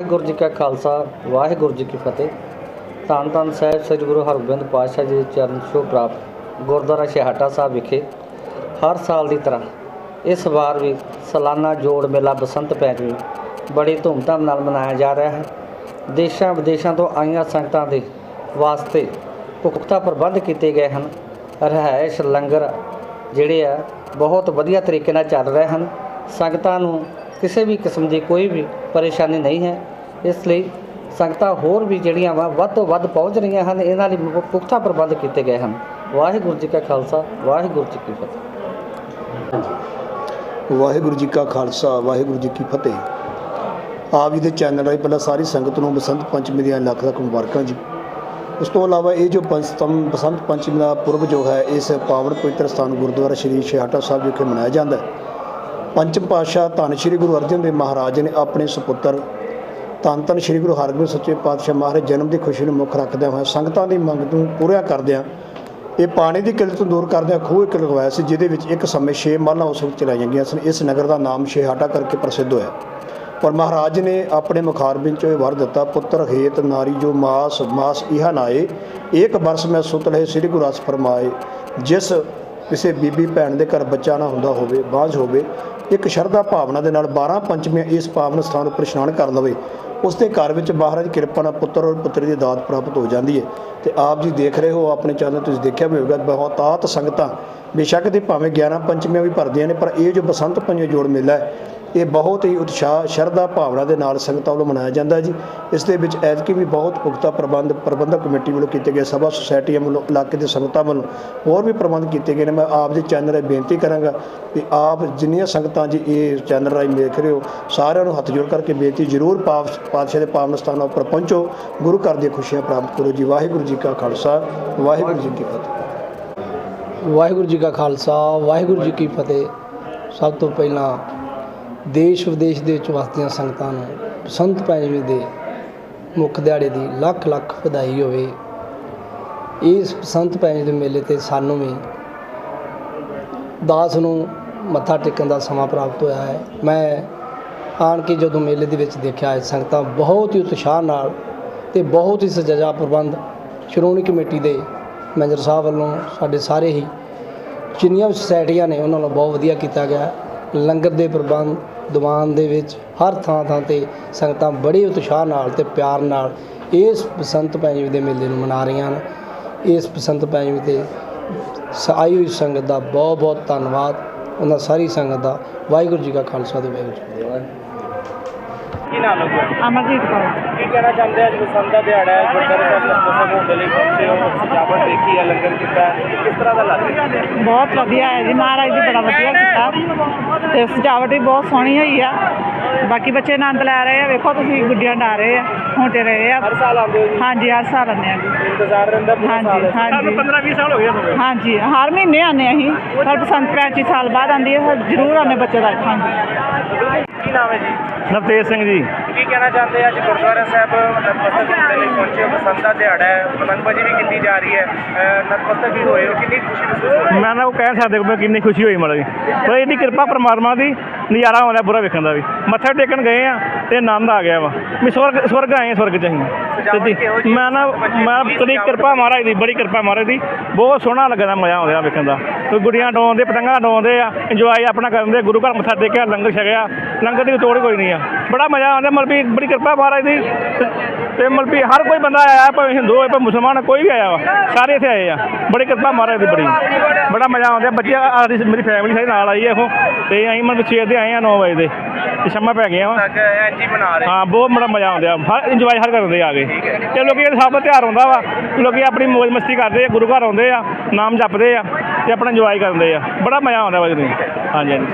ਵਾਹਿਗੁਰੂ ਜੀ ਕਾ ਖਾਲਸਾ, ਵਾਹਿਗੁਰੂ ਜੀ ਕੀ ਫਤਿਹ। ਧੰਨ ਧੰਨ ਸਾਹਿਬ, ਸ੍ਰੀ ਗੁਰੂ ਹਰਗੋਬਿੰਦ ਪਾਤਸ਼ਾਹ ਜੀ ਦੇ ਚਰਨ ਛੋਹ ਪ੍ਰਾਪਤ ਗੁਰਦੁਆਰਾ ਛੇਹਰਟਾ ਸਾਹਿਬ ਵਿਖੇ ਹਰ ਸਾਲ ਦੀ ਤਰ੍ਹਾਂ ਇਸ ਵਾਰ ਵੀ ਸਾਲਾਨਾ ਜੋੜ ਮੇਲਾ ਬਸੰਤ ਪੰਚਮੀ ਬੜੀ ਧੂਮਧਾਮ ਨਾਲ ਮਨਾਇਆ ਜਾ ਰਿਹਾ ਹੈ। ਦੇਸ਼ਾਂ ਵਿਦੇਸ਼ਾਂ ਤੋਂ ਆਈਆਂ ਸੰਗਤਾਂ ਦੇ ਵਾਸਤੇ ਪੁਖਤਾ ਪ੍ਰਬੰਧ ਕੀਤੇ ਗਏ ਹਨ। ਰਿਹਾਇਸ਼ ਲੰਗਰ ਜਿਹੜੇ ਆ, ਬਹੁਤ ਵਧੀਆ ਤਰੀਕੇ ਨਾਲ ਚੱਲ ਰਹੇ ਹਨ। ਸੰਗਤਾਂ ਨੂੰ ਕਿਸੇ ਵੀ ਕਿਸਮ ਦੀ ਕੋਈ ਵੀ ਪਰੇਸ਼ਾਨੀ ਨਹੀਂ ਹੈ। ਇਸ ਲਈ ਸੰਗਤਾਂ ਹੋਰ ਵੀ ਜਿਹੜੀਆਂ ਵਾ ਵੱਧ ਤੋਂ ਵੱਧ ਪਹੁੰਚ ਰਹੀਆਂ ਹਨ, ਇਹਨਾਂ ਲਈ ਪੁਖਤਾ ਪ੍ਰਬੰਧ ਕੀਤੇ ਗਏ ਹਨ। ਵਾਹਿਗੁਰੂ ਜੀ ਕਾ ਖਾਲਸਾ, ਵਾਹਿਗੁਰੂ ਜੀ ਕੀ ਫਤਿਹ। ਵਾਹਿਗੁਰੂ ਜੀ ਕਾ ਖਾਲਸਾ, ਵਾਹਿਗੁਰੂ ਜੀ ਕੀ ਫਤਿਹ। ਆਪ ਜੀ ਦੇ ਚੈਨਲ ਰਾਹੀਂ ਪਹਿਲਾਂ ਸਾਰੀ ਸੰਗਤ ਨੂੰ ਬਸੰਤ ਪੰਚਮੀ ਦੀਆਂ ਲੱਖ ਲੱਖ ਮੁਬਾਰਕਾਂ ਜੀ। ਉਸ ਤੋਂ ਇਲਾਵਾ ਇਹ ਜੋ ਪੰਚਤਮ ਬਸੰਤ ਪੰਚਮੀ ਦਾ ਪੁਰਬ ਜੋ ਹੈ, ਇਸ ਪਾਵਨ ਪਵਿੱਤਰ ਸਥਾਨ ਗੁਰਦੁਆਰਾ ਸ਼੍ਰੀ ਛੇਹਰਟਾ ਸਾਹਿਬ ਵਿਖੇ ਮਨਾਇਆ ਜਾਂਦਾ ਹੈ। ਪੰਚਮ ਪਾਤਸ਼ਾਹ ਧੰਨ ਸ਼੍ਰੀ ਗੁਰੂ ਅਰਜਨ ਦੇਵ ਮਹਾਰਾਜ ਨੇ ਆਪਣੇ ਸੁਪੁੱਤਰ ਧੰਨ ਧੰਨ ਸ਼੍ਰੀ ਗੁਰੂ ਹਰਗੋਬਿੰਦ ਸੱਚੇ ਪਾਤਸ਼ਾਹ ਮਹਾਰਾਜ ਜਨਮ ਦੀ ਖੁਸ਼ੀ ਨੂੰ ਮੁੱਖ ਰੱਖਦਿਆਂ ਹੋਇਆ ਸੰਗਤਾਂ ਦੀ ਮੰਗ ਨੂੰ ਪੂਰਾ ਕਰਦਿਆਂ, ਇਹ ਪਾਣੀ ਦੀ ਕਿਲਤ ਨੂੰ ਦੂਰ ਕਰਦਿਆਂ ਖੂਹ ਇੱਕ ਲਗਵਾਇਆ ਸੀ, ਜਿਹਦੇ ਵਿੱਚ ਇੱਕ ਸਮੇਂ ਛੇ ਮੱਲਾਂ ਉਸ ਵਕਤ ਚਲਾਈਆਂ ਗਈਆਂ ਸਨ। ਇਸ ਨਗਰ ਦਾ ਨਾਮ ਛੇਹਾਟਾ ਕਰਕੇ ਪ੍ਰਸਿੱਧ ਹੋਇਆ। ਪਰ ਮਹਾਰਾਜ ਨੇ ਆਪਣੇ ਮੁਖਾਰਬਿੰ ਚੋਂ ਇਹ ਵਰ ਦਿੱਤਾ, ਪੁੱਤਰ ਹੇਤ ਨਾਰੀ ਜੋ ਮਾਸ ਮਾਸ ਇਹਾ ਨਾਏ ਏਕ ਬਰਸ ਮੈਂ ਸੁਤ ਲਹੇ ਸ੍ਰੀ ਗੁਰੂ ਰਸ ਫਰਮਾਏ, ਜਿਸ ਕਿਸੇ ਬੀਬੀ ਭੈਣ ਦੇ ਘਰ ਬੱਚਾ ਨਾ ਹੁੰਦਾ ਹੋਵੇ, ਬਾਝ ਹੋਵੇ ਇੱਕ ਸ਼ਰਧਾ ਭਾਵਨਾ ਦੇ ਨਾਲ 12 ਪੰਚਮੀਆਂ ਇਸ ਪਾਵਨ ਸਥਾਨ ਉੱਪਰ ਇਸ਼ਨਾਨ ਕਰ ਲਵੇ। ਉਸ ਦੇ ਘਰ ਵਿੱਚ ਮਹਾਰਾਜ ਦੀ ਕਿਰਪਾ ਨਾਲ ਪੁੱਤਰ ਔਰ ਪੁੱਤਰੀ ਦੀ ਦਾਤ ਪ੍ਰਾਪਤ ਹੋ ਜਾਂਦੀ ਹੈ। ਤੇ ਆਪ ਜੀ ਦੇਖ ਰਹੇ ਹੋ, ਆਪਣੇ ਚੈਨਲ ਤੁਸੀਂ ਦੇਖਿਆ ਵੀ ਹੋਵੇਗਾ ਬਹੁਤਾਤ ਸੰਗਤਾਂ ਬੇਸ਼ੱਕ ਤੇ ਭਾਵੇਂ 11 ਪੰਚਮੀਆਂ ਵੀ ਭਰਦੀਆਂ ਨੇ, ਪਰ ਇਹ ਜੋ ਬਸੰਤ ਪੰਜਵੇਂ ਜੋੜ ਮੇਲਾ ਹੈ ਇਹ ਬਹੁਤ ਹੀ ਉਤਸ਼ਾਹ, ਸ਼ਰਧਾ ਭਾਵਨਾ ਦੇ ਨਾਲ ਸੰਗਤਾਂ ਵੱਲੋਂ ਮਨਾਇਆ ਜਾਂਦਾ ਜੀ। ਇਸ ਦੇ ਵਿੱਚ ਐਤਕੀ ਵੀ ਬਹੁਤ ਪੁਖਤਾ ਪ੍ਰਬੰਧ, ਪ੍ਰਬੰਧਕ ਕਮੇਟੀ ਵੱਲੋਂ ਕੀਤੇ ਗਏ, ਸਭਾ ਸੁਸਾਇਟੀਆਂ ਵੱਲੋਂ, ਇਲਾਕੇ ਦੇ ਸੰਗਤਾਂ ਵੱਲੋਂ ਹੋਰ ਵੀ ਪ੍ਰਬੰਧ ਕੀਤੇ ਗਏ ਨੇ। ਮੈਂ ਆਪ ਦੇ ਚੈਨਲ ਰਾਹੀਂ ਬੇਨਤੀ ਕਰਾਂਗਾ ਕਿ ਆਪ ਜਿੰਨੀਆਂ ਸੰਗਤਾਂ ਜੀ ਇਹ ਚੈਨਲ ਰਾਹੀਂ ਦੇਖ ਰਹੇ ਹੋ, ਸਾਰਿਆਂ ਨੂੰ ਹੱਥ ਜੋੜ ਕਰਕੇ ਬੇਨਤੀ ਜ਼ਰੂਰ ਪਾਪ ਪਾਤਸ਼ਾਹ ਦੇ ਪਾਵਨ ਸਥਾਨਾਂ ਉੱਪਰ ਪਹੁੰਚੋ। ਗੁਰੂ ਘਰ ਦੀਆਂ ਖੁਸ਼ੀਆਂ ਪ੍ਰਾਪਤ ਕਰੋ ਜੀ। ਵਾਹਿਗੁਰੂ ਜੀ ਕਾ ਖਾਲਸਾ, ਵਾਹਿਗੁਰੂ ਜੀ ਕੀ ਫਤਿਹ। ਵਾਹਿਗੁਰੂ ਜੀ ਕਾ ਖਾਲਸਾ, ਵਾਹਿਗੁਰੂ ਜੀ ਕੀ ਫਤਿਹ। ਸਭ ਤੋਂ ਪਹਿਲਾਂ ਦੇਸ਼ ਵਿਦੇਸ਼ ਦੇ ਵਿੱਚ ਵਸਦੀਆਂ ਸੰਗਤਾਂ ਨੂੰ ਬਸੰਤ ਪੰਚਮੀ ਦੇ ਮੁੱਖ ਦਿਹਾੜੇ ਦੀ ਲੱਖ ਲੱਖ ਵਧਾਈ ਹੋਵੇ। ਇਸ ਬਸੰਤ ਪੰਚਮੀ ਦੇ ਮੇਲੇ ਤੇ ਸਾਨੂੰ ਵੀ ਦਾਸ ਨੂੰ ਮੱਥਾ ਟੇਕਣ ਦਾ ਸਮਾਂ ਪ੍ਰਾਪਤ ਹੋਇਆ ਹੈ। ਮੈਂ ਆਣ ਕੇ ਜਦੋਂ ਮੇਲੇ ਦੇ ਵਿੱਚ ਦੇਖਿਆ ਹੈ ਸੰਗਤਾਂ ਬਹੁਤ ਹੀ ਉਤਸ਼ਾਹ ਨਾਲ ਤੇ ਬਹੁਤ ਹੀ ਸਜਾ ਪ੍ਰਬੰਧ ਸ਼੍ਰੋਮਣੀ ਕਮੇਟੀ ਦੇ ਮੈਨੇਜਰ ਸਾਹਿਬ ਵੱਲੋਂ ਸਾਡੇ ਸਾਰੇ ਹੀ ਜਿੰਨੀਆਂ ਵੀ ਸੁਸਾਇਟੀਆਂ ਨੇ, ਉਹਨਾਂ ਨੂੰ ਬਹੁਤ ਵਧੀਆ ਕੀਤਾ ਗਿਆ। ਲੰਗਰ ਦੇ ਪ੍ਰਬੰਧ ਦੀਵਾਨ ਦੇ ਵਿੱਚ ਹਰ ਥਾਂ ਥਾਂ ਤੇ ਸੰਗਤਾਂ ਬੜੇ ਉਤਸ਼ਾਹ ਨਾਲ ਤੇ ਪਿਆਰ ਨਾਲ ਇਸ ਬਸੰਤ ਪੰਚਮੀ ਦੇ ਮੇਲੇ ਨੂੰ ਮਨਾ ਰਹੀਆਂ ਹਨ। ਇਸ ਬਸੰਤ ਪੰਚਮੀ ਤੇ ਸ- ਆਈ ਹੋਈ ਸੰਗਤ ਦਾ ਬਹੁਤ ਬਹੁਤ ਧੰਨਵਾਦ। ਉਹਨਾਂ ਸਾਰੀ ਸੰਗਤ ਦਾ ਵਾਹਿਗੁਰੂ ਜੀ ਕਾ ਖਾਲਸਾ ਤੇ ਵਾਹਿਗੁਰੂ ਜੀ ਕੀ ਨਾਮ ਹੈ ਅਮਰਜੀਤ ਕੌਰ। ਕੀ ਕਹਿਣਾ ਚਾਹੁੰਦੇ ਅੱਜ ਬਸੰਤ ਦਾ ਦਿਹਾੜਾ ਹੈ ਗੁਰਦੁਆਰਾ ਸਾਹਿਬ ਨਤਮਸਤਕ ਹੋਣ ਦੇ ਲਈ ਪਹੁੰਚੇ ਹੋ ਸਜਾਵਟ ਦੇਖੀ ਹੈ ਲੰਗਰ ਕੀਤਾ। ਕਿਸ ਤਰ੍ਹਾਂ ਦਾ ਲੱਗ ਰਿਹਾ? ਬਹੁਤ ਵਧੀਆ ਹੈ ਜੀ ਮਹਾਰਾਜ ਜੀ ਬੜਾ ਵਧੀਆ ਕੀਤਾ। ਤੇ ਸਜਾਵਟ ਵੀ ਬਹੁਤ ਸੋਹਣੀ ਹੋਈ ਆ। ਬਾਕੀ ਬੱਚੇ ਆਨੰਦ ਲੈ ਰਹੇ ਆ। ਵੇਖੋ ਤੁਸੀਂ ਗੁੱਡੀਆਂ ਡਾ ਰਹੇ ਆ ਹੁੰਟੇ ਰਹੇ ਆ। ਹਰ ਸਾਲ ਆਉਂਦੇ ਹੋ ਜੀ? ਹਾਂਜੀ ਹਰ ਸਾਲ ਆਉਂਦੇ ਆ ਜੀ। ਇੰਤਜ਼ਾਰ ਰਹਿੰਦਾ ਪੂਰਾ ਹਾਂਜੀ, ਸਾਲ ਹਾਂਜੀ। 15 20 ਸਾਲ ਹੋ ਗਏ ਤੁਹਾਨੂੰ। ਹਾਂਜੀ ਹਰ ਮਹੀਨੇ ਆਉਂਦੇ ਅਸੀਂ। ਪਰ ਬਸੰਤ ਪੰਚਮੀ ਸਾਲ ਬਾਅਦ ਆਉਂਦੀ ਹੈ ਜ਼ਰੂਰ ਆਉਂਦੇ ਬੱਚੇ ਦਾ। ਹਾਂਜੀ। ਨਾਮ ਹੈ ਜੀ? ਨਵਤੇਜ ਸਿੰਘ ਜੀ। ਕੀ ਕਹਿਣਾ ਚਾਹੁੰਦੇ ਹੋ ਅੱਜ ਗੁਰਦੁਆਰਾ ਸਾਹਿਬ ਨਤਮਸਤਕ ਹੋਣ ਦੇ ਲਈ ਪਹੁੰਚੇ ਹੋ। ਬਸੰਤ ਦਾ ਦਿਹਾੜਾ ਹੈ ਪਤੰਗਬਾਜ਼ੀ ਵੀ ਕੀਤੀ ਜਾ ਰਹੀ ਹੈ। ਅਹ ਨਤਮਸਤਕ ਵੀ ਹੋਏ ਹੋ। ਕਿੰਨੀ ਖੁਸ਼ੀ ਮਹਿਸੂਸ ਹੋ ਰਹੀ ਹੈ? ਮੈਂ ਨਾ ਉਹ ਕਹਿ ਸਕਦੇ ਮੈਂ ਕਿੰਨੀ ਖੁਸ਼ੀ ਹੋਈ ਮਾੜੀ ਪਰ ਇਹਦੀ ਕਿਰਪਾ ਪ੍ਰਮਾਤਮਾ ਦੀ। ਨਜ਼ਾਰਾ ਆਉਂਦਾ ਬੁਰਾ ਵੇਖਣ ਦਾ ਵੀ। ਮੱਥਾ ਟੇਕਣ ਗਏ ਆ ਤੇ ਆਨੰਦ ਆ ਗਿਆ ਵਾ। ਵੀ ਸਵਰਗ ਸਵਰਗ ਆਏ ਆ ਸਵਰਗ ਚ ਅਸੀਂ। ਸਿੱਧੀ। ਮੈਂ ਨਾ ਮੈਂ ਤੇਰੀ ਕਿਰਪਾ ਮਹਾਰਾਜ ਦੀ ਬੜੀ ਕਿਰਪਾ ਮਹਾਰਾਜ ਦੀ। ਬਹੁਤ ਸੋਹਣਾ ਲੱਗਦਾ ਮਜ਼ਾ ਆਉਂਦਾ ਵੇਖਣ ਦਾ। ਕੋਈ ਗੁੱਡੀਆਂ ਡਾਉਂਦੇ ਪਤੰਗਾਂ ਡਾਉਂਦੇ ਆ ਇੰਜੋਏ ਆਪਣਾ ਕਰਦੇ ਗੁਰੂ ਘਰ ਮੱਥਾ ਟੇਕਿਆ ਲੰਗਰ ਛਕਿਆ। ਲੰਗਰ ਦੀ ਤੋੜ ਕੋਈ ਨਹੀਂ ਆ। ਬੜਾ ਮਜ਼ਾ ਆਉਂਦਾ ਮਤਲਬ ਵੀ ਬੜੀ ਕਿਰਪਾ ਮਹਾਰਾਜ ਦੀ। ਤੇ ਮਤਲਬ ਵੀ ਹਰ ਕੋਈ ਬੰਦਾ ਆਇਆ ਭਾਵੇਂ ਹਿੰਦੂ ਹੋਵੇ ਭਾਵੇਂ ਮੁਸਲਮਾਨ ਕੋਈ ਵੀ ਆਇਆ ਵਾ ਸਾਰੇ ਇੱਥੇ ਆਏ ਆ। ਬੜੀ ਕਿਰਪਾ ਮਹਾਰਾਜ ਦੀ ਬੜੀ। ਬੜਾ ਮਜ਼ਾ ਆਉਂਦਾ। ਬੱਚੇ ਆਦੀ ਮੇਰੀ ਫੈਮਿਲੀ ਸਾਰੇ ਨਾਲ ਆਈ ਹੈ ਉਹ ਤੇ ਅਸੀਂ ਮਤਲਬ ਸਵੇਰ ਦੇ ਆਏ ਆ 9 ਵਜੇ ਦੇ। ਤੇ ਸ਼ਮਾ ਪੈ ਗਏ ਆ ਤੱਕ ਐਂਜ ਹੀ ਮਨਾ ਰਹੇ। ਹਾਂ ਬਹੁਤ ਬੜਾ ਮਜ਼ਾ ਆਉਂਦਾ। ਹਰ ਇੰਜੋਏ ਹਰ ਕਰਦੇ ਆ ਕੇ। ਤੇ ਲੋਕੀ ਇਹ ਸਭ ਦਾ ਤਿਉਹਾਰ ਹੁੰਦਾ ਵਾ। ਲੋਕੀ ਆਪਣੀ ਮौज ਮਸਤੀ ਕਰਦੇ ਆ ਗੁਰੂ ਘਰ ਆਉਂਦੇ ਆ ਨਾਮ ਜਪਦੇ ਆ ਤੇ ਆਪਣਾ ਇੰਜੋਏ ਕਰਦੇ ਆ। ਬੜਾ ਮਜ਼ਾ ਆਉਂਦਾ ਵਾ ਜੀ ਹਾਂਜੀ ਹਾਂਜੀ।